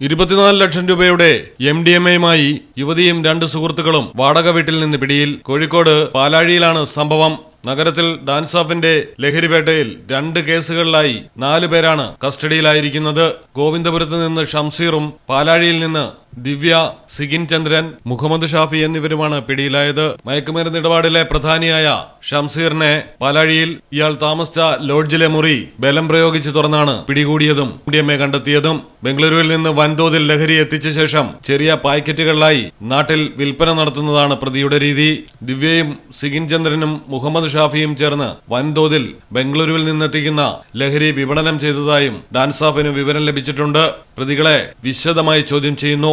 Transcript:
ഇരുപത്തിനാല് ലക്ഷം രൂപയുടെ M D M എയുമായി യുവതിയും രണ്ട് സുഹൃത്തുക്കളും വാടക വീട്ടിൽ നിന്ന് പിടിയിൽ കോഴിക്കോട് പാലാഴിയിലാണ് സംഭവം. നഗരത്തിൽ ഡാൻസ് ഓഫിന്റെ ലഹരിവേട്ടയിൽ രണ്ട് കേസുകളിലായി നാലു പേരാണ് കസ്റ്റഡിയിലായിരിക്കുന്നത്. ഗോവിന്ദപുരത്ത് നിന്ന് ഷംസീറും പാലാഴിയിൽ നിന്ന് ദിവ്യ സിഗിൻ ചന്ദ്രൻ മുഹമ്മദ് ഷാഫി എന്നിവരുമാണ് പിടിയിലായത്. മയക്കുമരുന്ന് ഇടപാടിലെ പ്രധാനിയായ ഷംസീറിനെ പാലാഴിയിൽ ഇയാൾ താമസിച്ച ലോഡ്ജിലെ മുറി ബലം പ്രയോഗിച്ച് തുറന്നാണ് പിടികൂടിയതും എ കണ്ടെത്തിയതും. ബംഗളൂരുവിൽ നിന്ന് വൻതോതിൽ ലഹരി എത്തിച്ച ശേഷം ചെറിയ പാക്കറ്റുകളിലായി നാട്ടിൽ വിൽപ്പന നടത്തുന്നതാണ് പ്രതിയുടെ രീതി. ദിവ്യയും സിഗിൻ ചന്ദ്രനും മുഹമ്മദ് ഷാഫിയും ചേർന്ന് വൻതോതിൽ ബംഗളൂരുവിൽ നിന്നെത്തിക്കുന്ന ലഹരി വിപണനം ചെയ്തതായും ഡാൻസാഫിന് വിവരം ലഭിച്ചിട്ടുണ്ട്. പ്രതികളെ വിശദമായി ചോദ്യം ചെയ്യുന്നു.